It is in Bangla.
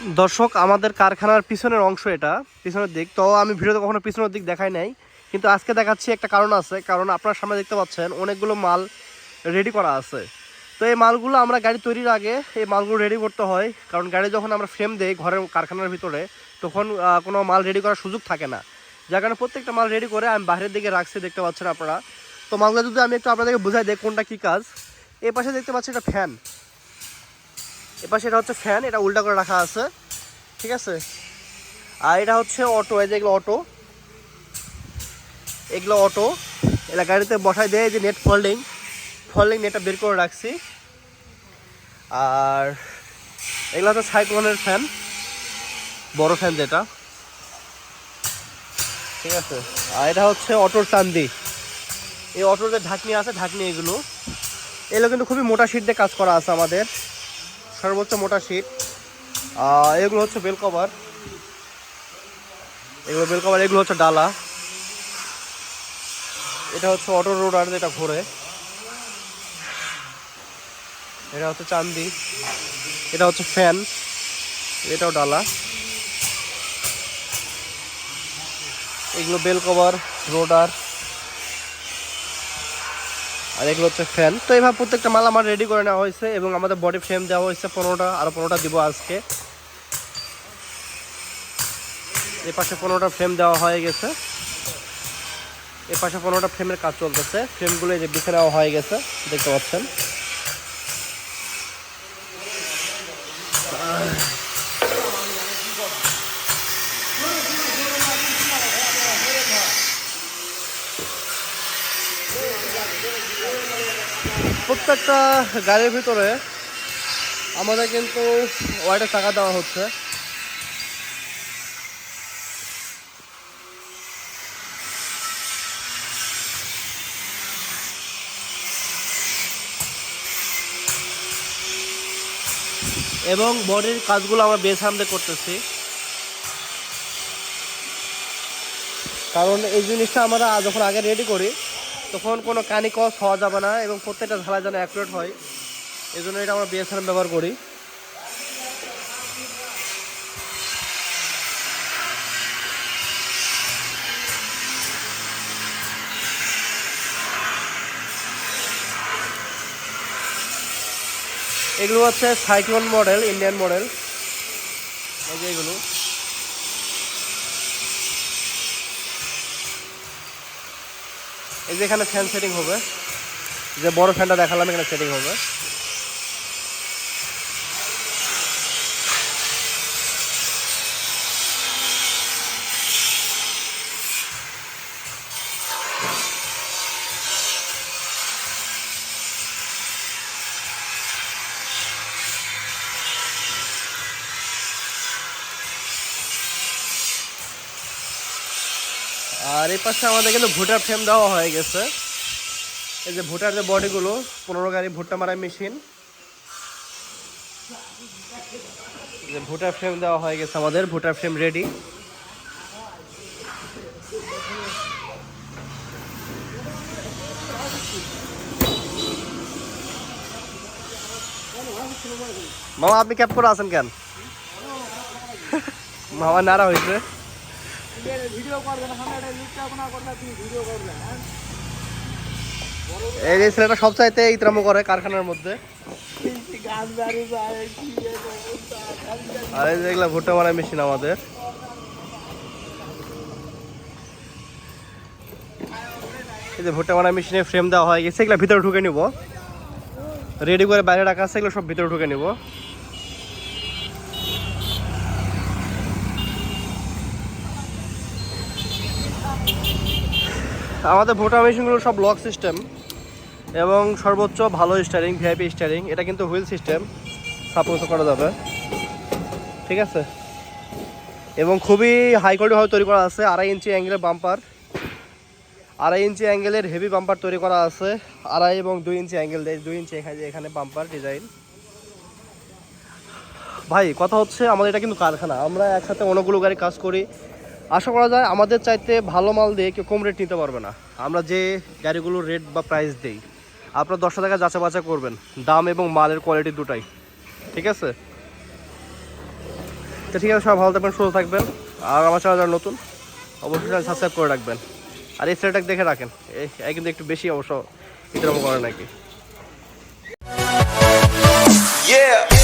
দর্শক, আমাদের কারখানার পিছনের অংশ এটা, পিছনের দিক। তো আমি ভিডিওতে কখনো পিছনের দিক দেখাই নাই, কিন্তু আজকে দেখাচ্ছি একটা কারণ আছে, কারণ আপনার সামনে দেখতে পাচ্ছেন, অনেকগুলো মাল রেডি করা আছে। তো এই মালগুলো আমরা গাড়ি তৈরির আগে, এই মালগুলো রেডি করতে হয়, কারণ গাড়ি যখন আমরা ফ্রেম দেই ঘরের কারখানার ভিতরে, তখন কোনো মাল রেডি করার সুযোগ থাকে না। যার কারণে প্রত্যেকটা মাল রেডি করে আমি বাইরের দিকে রাখছি, দেখতে পাচ্ছেন আপনারা। তো মালগুলো যদি আমি একটু আপনাদেরকে বুঝাই দিই কোনটা কী কাজ, এই পাশে দেখতে পাচ্ছি এটা ফ্যান এপাশে এটা হচ্ছে ফ্যান এটা উল্টা করে রাখা আছে। ঠিক আছে? আর এটা হচ্ছে অটো এই যে এগুলো অটো এগুলো অটো এটা গাড়িতে বসাই দেয় যে নেট ফোল্ডিং ফোল্ডিং নেটটা বের করে রাখছি। আর এগুলো হচ্ছে সাইক্লোনের ফ্যান বড় ফ্যান যেটা। ঠিক আছে? আর এটা হচ্ছে অটোর চান্দি। এই অটোর যে ঢাকনি আছে, ঢাকনি এগুলো। এগুলো কিন্তু খুবই মোটা শিট দিয়ে কাজ করা আছে আমাদের। সর্বোচ্চ মোটা শিট এগুলো হচ্ছে বেল কভার। এগুলো বেল কভার, এগুলো হচ্ছে ডালা। এটা হচ্ছে অটো রোডার যেটা ঘোরে। এটা হচ্ছে চান্দি। এটা হচ্ছে ফ্যান। এটাও ডালা। এগুলো বেল কভার, রোডার। আর এগুলো হচ্ছে ফ্যান তো এইভাবে প্রত্যেকটা মাল আমার রেডি করে নেওয়া হয়েছে এবং আমাদের বডি ফ্রেম দেওয়া হয়েছে পনেরোটা আরও পনেরোটা দিব আজকে। এ পাশে পনেরোটা ফ্রেম দেওয়া হয়ে গেছে। এ পাশে পনেরোটা ফ্রেমের কাজ চলতেছে। ফ্রেমগুলো এই যে বিছে নেওয়া হয়ে গেছে, দেখতে পাচ্ছেন। প্রত্যেকটা গাড়ির ভিতরে আমাদের কিন্তু ওয়াইটের টাকা দেওয়া হচ্ছে। এবং বডির কাজগুলো আমরা বেশ হামদে করতেছি। কারণ এই জিনিসটা আমরা যখন আগে রেডি করি তখন কোনো কানি কস হওয়া যাবে না এবং প্রত্যেকটা ঝালাই যেন অ্যাকুরেট হয়। এই জন্য এটা আমরা বিএসএনএম ব্যবহার করি। এগুলো হচ্ছে সাইক্লোন মডেল, ইন্ডিয়ান মডেল। এই যে এগুলো। এই যে এখানে ফ্যান সেটিং হবে যে বড় ফ্যানটা দেখালাম এখানে সেটিং হবে। আর এই পাশে আমাদের কিন্তু ভুটার ফ্রেম দেওয়া হয়ে গেছে। এই যে ভুটার যে বডিগুলো, পনেরো গাড়ি ভুট্টা মারার মেশিন যে ভুটার ফ্রেম দেওয়া হয়ে গেছে আমাদের ভুটার ফ্রেম রেডি মামা, আপনি ক্যাপ করে আছেন কেন? মামা, নাড়া হয়েছে। এই যে ছেলেটা সবচাইতে ইতরামো করে কারখানার মধ্যে। আর এই যে ভুট্টা মারা মেশিন আমাদের। এই যে ভুট্টা মারা মেশিনে ফ্রেম দেওয়া হয়ে গেছে, এগুলো ভিতরে ঢুকে নিব। রেডি করে বাইরে রাখা আছে, এগুলো সব ভিতরে ঢুকে নিব। আমাদের ভোটার মেশিনগুলো সব লক সিস্টেম এবং সর্বোচ্চ ভালো স্টারিং ভিআইপি স্টারিং এটা কিন্তু হুইল সিস্টেম সাপোর্ট করা যাবে। ঠিক আছে? এবং খুবই হাই কোয়ালিটিভাবে তৈরি করা আছে, আড়াই ইঞ্চি অ্যাঙ্গেলের বাম্পার আড়াই ইঞ্চি অ্যাঙ্গেলের হেভি বাম্পার তৈরি করা আছে, আড়াই এবং দুই ইঞ্চি অ্যাঙ্গেল দেয়, দুই ইঞ্চি এখানে এখানে বাম্পার ডিজাইন ভাই, কথা হচ্ছে আমাদের এটা কিন্তু কারখানা, আমরা একসাথে অনেকগুলো গাড়ি কাজ করি আশা করা যায় আমাদের চাইতে ভালো মাল দিয়ে কেউ কম রেট নিতে পারবে না। আমরা যে গাড়িগুলোর রেট বা প্রাইস দেই, আপনার দশটা টাকা যাচা বাচা করবেন, দাম এবং মালের কোয়ালিটি দুটাই। ঠিক আছে? তো ঠিক আছে সব ভালো থাকবেন, সুস্থ থাকবেন। আর আমার চাল যারা নতুন, অবশ্যই সাবস্ক্রাইব করে রাখবেন। আর এই সেটাকে দেখে রাখেন, এই কিন্তু একটু বেশি অবশ্য এরকম করে নাকি। Yeah!